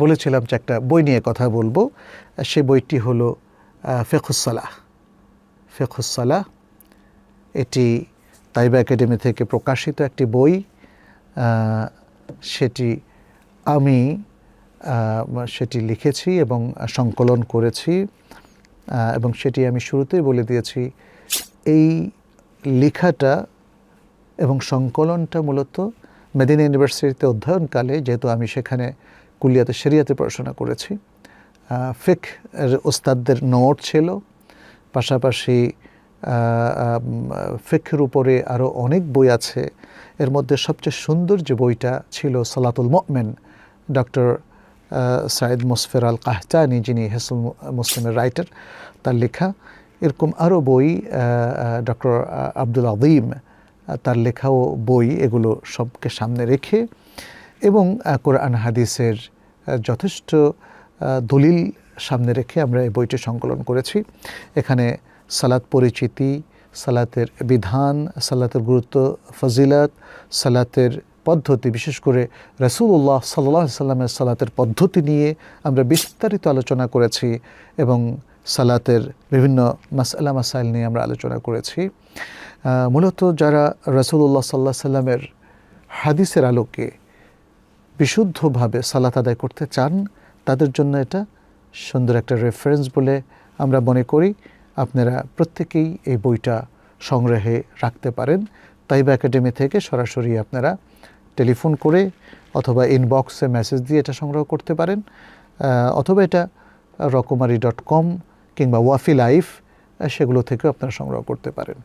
বলেছিলাম যে একটা বই নিয়ে কথা বলব। সে বইটি হলো ফেখুসালাহ ফেখুসালাহ এটি তাইবা একাডেমি থেকে প্রকাশিত একটি বই। সেটি আমি সেটি লিখেছি এবং সংকলন করেছি এবং সেটি আমি শুরুতেই বলে দিয়েছি। এই লেখাটা এবং সংকলনটা মূলত মেদিনা ইউনিভার্সিটিতে অধ্যয়নকালে, যেহেতু আমি সেখানে কুলিয়াতে শরিয়াতে পড়াশোনা করেছি। ফিক ওস্তাদদের নোট ছিল। পাশাপাশি ফিকের উপরে আরও অনেক বই আছে। এর মধ্যে সবচেয়ে সুন্দর যে বইটা ছিল সালাতুল Momen, doctor Saeed Musfir al Qahtani যিনি হেসুল মুসলিমের রাইটার, তার লেখা। এরকম আরও বই ডক্টর আব্দুল আদিম তার লেখাও বই, এগুলো সবকে সামনে রেখে এবং কোরআন, হাদিসের যথেষ্ট দলিল সামনে রেখে আমরা এই বইটি সংকলন করেছি। এখানে সালাত পরিচিতি, সালাতের বিধান, সালাতের গুরুত্ব, ফজিলাত, সালাতের পদ্ধতি, বিশেষ করে রসুল্লাহ সাল্লাহ সাল্লামের সালাতের পদ্ধতি নিয়ে আমরা বিস্তারিত আলোচনা করেছি এবং সালাতের বিভিন্ন মাসালা মাসাইল নিয়ে আমরা আলোচনা করেছি। মূলত যারা রসুল্লাহ সাল্লাহ সাল্লামের হাদিসের আলোকে বিশুদ্ধভাবে সালাত আদায় করতে চান, তাদের জন্য এটা সুন্দর একটা রেফারেন্স বলে আমরা মনে করি। আপনারা প্রত্যেকেই এই বইটা সংগ্রহে রাখতে পারেন। তাইবা একাডেমি থেকে সরাসরি আপনারা টেলিফোন করে অথবা ইনবক্সে মেসেজ দিয়ে এটা সংগ্রহ করতে পারেন। অথবা এটা রকমারি ডট কম কিংবা ওয়াফি লাইফ সেগুলো থেকেও আপনারা সংগ্রহ করতে পারেন।